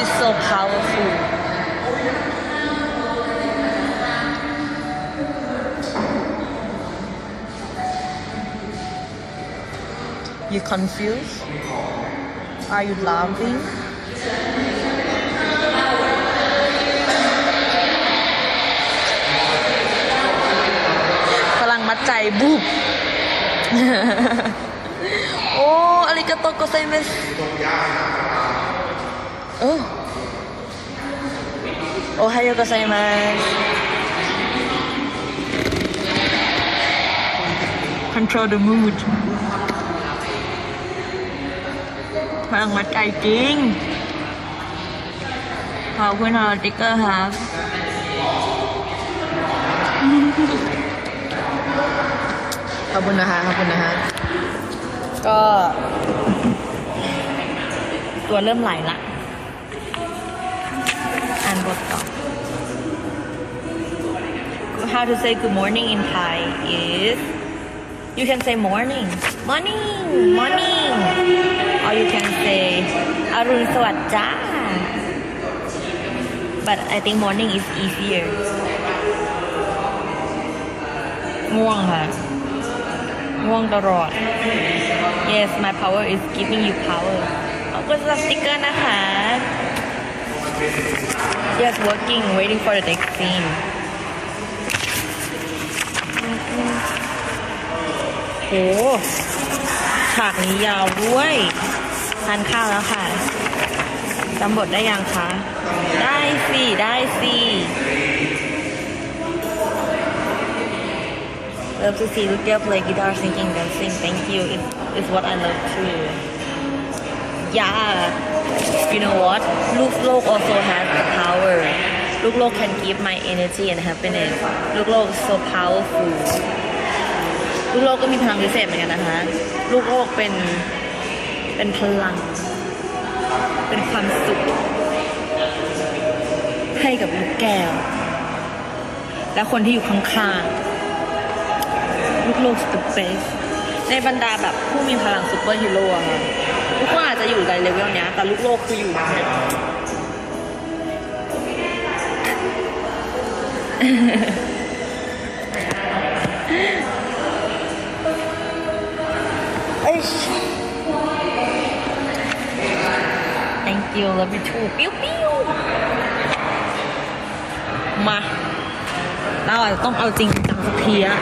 is so powerful. You confused? Are you laughing? Macai bub. oh, alikatoko arigatou mes. ใจบุบโอ้อาริกาโตโกไซเมสโอ้โอไฮโอโกไซมัส control the mood พลังมัดใจจริง ขอบคุณค่ะติ๊กเกอร์ครับขอบคุณนะคะขอบคุณนะคะ ก็ ตัวเริ่มไหลละ อ่านบทต่อ How to say good morning in Thai is you can say morning morning morning or you can say อรุณสวัสดิ์จ้า but I think morning is easier ง่วงค่ะ ง่วงตลอด yes my power is giving you power ขอบคุณสำหรับสติ๊กเกอร์นะคะ yes working waiting for the next scene โหฉากนี้ยาวด้วยทานข้าวแล้วค่ะจำบทได้ยังคะ ได้สิ ได้สิ Love to see Lucia play guitar, singing, dancing. Thank you. It, it's what I love too. Yeah. You know what? Look Lok also has the power. Look Lok can give my energy and happiness. Look Lok is so powerful. ลูกโลกก็มีพลังพิเศษเหมือนกันนะคะ ลูกโลกเป็น เป็นพลัง เป็นความสุข ให้กับลูกแก้ว และคนที่อยู่ข้างๆ ลูกโลก the best ในบรรดาแบบผู้มีพลังซูเปอร์ฮีโร่ค่ะ ทุกคนอาจจะอยู่ในเลเวลเนี้ย แต่ลูกโลกคืออยู่เนี่ยเอ้ย thank you love you too ปิ้วปิ้วมาเราอาจจะต้องเอาจริงจังสักทีอะ